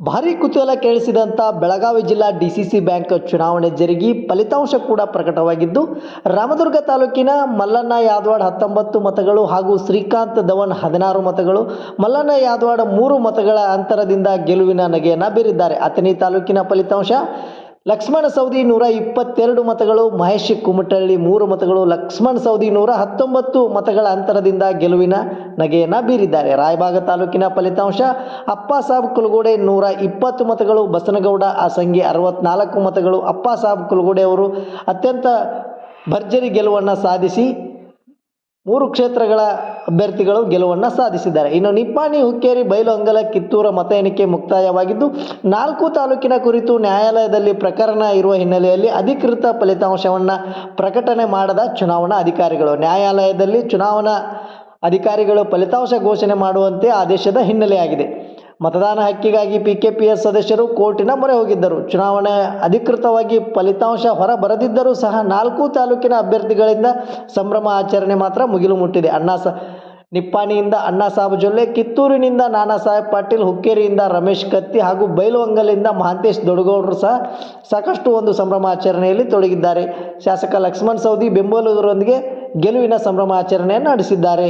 ಭಾರಿ ಕುತೂಹಲ ಕೇಳಿಸಿದಂಥ ಬೆಳಗಾವಿ ಜಿಲ್ಲಾ ಡಿ ಸಿ ಸಿ ಬ್ಯಾಂಕ್ ಚುನಾವಣೆ ಜರುಗಿ ಫಲಿತಾಂಶ ಕೂಡ ಪ್ರಕಟವಾಗಿದ್ದು, ರಾಮದುರ್ಗ ತಾಲೂಕಿನ ಮಲ್ಲಣ್ಣ ಯಾದವಾಡ್ ಹತ್ತೊಂಬತ್ತು ಮತಗಳು ಹಾಗೂ ಶ್ರೀಕಾಂತ್ ಧವನ್ ಹದಿನಾರು ಮತಗಳು, ಮಲ್ಲಣ್ಣ ಯಾದವಾಡ್ ಮೂರು ಮತಗಳ ಅಂತರದಿಂದ ಗೆಲುವಿನ ನಗೆಯನ್ನು ಬೀರಿದ್ದಾರೆ. ಅಥಣಿ ತಾಲೂಕಿನ ಫಲಿತಾಂಶ ಲಕ್ಷ್ಮಣ ಸೌದಿ ನೂರ ಇಪ್ಪತ್ತೆರಡು ಮತಗಳು, ಮಹೇಶ್ ಕುಮಟಳ್ಳಿ ಮೂರು ಮತಗಳು, ಲಕ್ಷ್ಮಣ ಸೌದಿ ನೂರ ಹತ್ತೊಂಬತ್ತು ಮತಗಳ ಅಂತರದಿಂದ ಗೆಲುವಿನ ನಗೆಯನ್ನು ಬೀರಿದ್ದಾರೆ. ರಾಯಬಾಗ ತಾಲೂಕಿನ ಫಲಿತಾಂಶ, ಅಪ್ಪ ಸಾಬ್ ಕುಲಗೋಡೆ ನೂರ ಇಪ್ಪತ್ತು ಮತಗಳು, ಬಸನಗೌಡ ಆಸಂಗಿ ಅರವತ್ನಾಲ್ಕು ಮತಗಳು, ಅಪ್ಪ ಸಾಬ್ ಕುಲಗೋಡೆ ಅವರು ಅತ್ಯಂತ ಭರ್ಜರಿ ಗೆಲುವನ್ನು ಸಾಧಿಸಿ ಮೂರು ಕ್ಷೇತ್ರಗಳ ಅಭ್ಯರ್ಥಿಗಳು ಗೆಲುವನ್ನು ಸಾಧಿಸಿದ್ದಾರೆ. ಇನ್ನು ನಿಪ್ಪಾಣಿ, ಹುಕ್ಕೇರಿ ಬೈಲು ಅಂಗಲ ಕಿತ್ತೂರ ಮತ ಎಣಿಕೆ ಮುಕ್ತಾಯವಾಗಿದ್ದು, ನಾಲ್ಕು ತಾಲೂಕಿನ ಕುರಿತು ನ್ಯಾಯಾಲಯದಲ್ಲಿ ಪ್ರಕರಣ ಇರುವ ಹಿನ್ನೆಲೆಯಲ್ಲಿ ಅಧಿಕೃತ ಫಲಿತಾಂಶವನ್ನು ಪ್ರಕಟಣೆ ಮಾಡದ ಚುನಾವಣಾ ಅಧಿಕಾರಿಗಳು. ನ್ಯಾಯಾಲಯದಲ್ಲಿ ಚುನಾವಣಾ ಅಧಿಕಾರಿಗಳು ಫಲಿತಾಂಶ ಘೋಷಣೆ ಮಾಡುವಂತೆ ಆದೇಶದ ಹಿನ್ನೆಲೆಯಾಗಿದೆ. ಮತದಾನ ಹಕ್ಕಿಗಾಗಿ ಪಿ ಕೆ ಪಿ ಎಸ್ ಸದಸ್ಯರು ಕೋರ್ಟಿನ ಮೊರೆ ಹೋಗಿದ್ದರು. ಚುನಾವಣೆ ಅಧಿಕೃತವಾಗಿ ಫಲಿತಾಂಶ ಹೊರ ಬರದಿದ್ದರೂ ಸಹ ನಾಲ್ಕು ತಾಲೂಕಿನ ಅಭ್ಯರ್ಥಿಗಳಿಂದ ಸಂಭ್ರಮ ಆಚರಣೆ ಮಾತ್ರ ಮುಗಿಲು ಮುಟ್ಟಿದೆ. ಅಣ್ಣಾ ನಿಪ್ಪಾಣಿಯಿಂದ ಅಣ್ಣಾ ಸಾಹೇಬ್ ಜೊಲ್ಲೆ, ಕಿತ್ತೂರಿನಿಂದ ನಾನಾ ಸಾಹೇಬ್ ಪಾಟೀಲ್, ಹುಕ್ಕೇರಿಯಿಂದ ರಮೇಶ್ ಕತ್ತಿ ಹಾಗೂ ಬೈಲುವಂಗಲಿಂದ ಮಹಾಂತೇಶ್ ದೊಡಗೌಡರು ಸಹ ಸಾಕಷ್ಟು ಒಂದು ಸಂಭ್ರಮಾಚರಣೆಯಲ್ಲಿ ತೊಡಗಿದ್ದಾರೆ. ಶಾಸಕ ಲಕ್ಷ್ಮಣ್ ಸೌದಿ ಬೆಂಬಲಿಗರೊಂದಿಗೆ ಗೆಲುವಿನ ಸಂಭ್ರಮಾಚರಣೆಯನ್ನು ನಡೆಸಿದ್ದಾರೆ.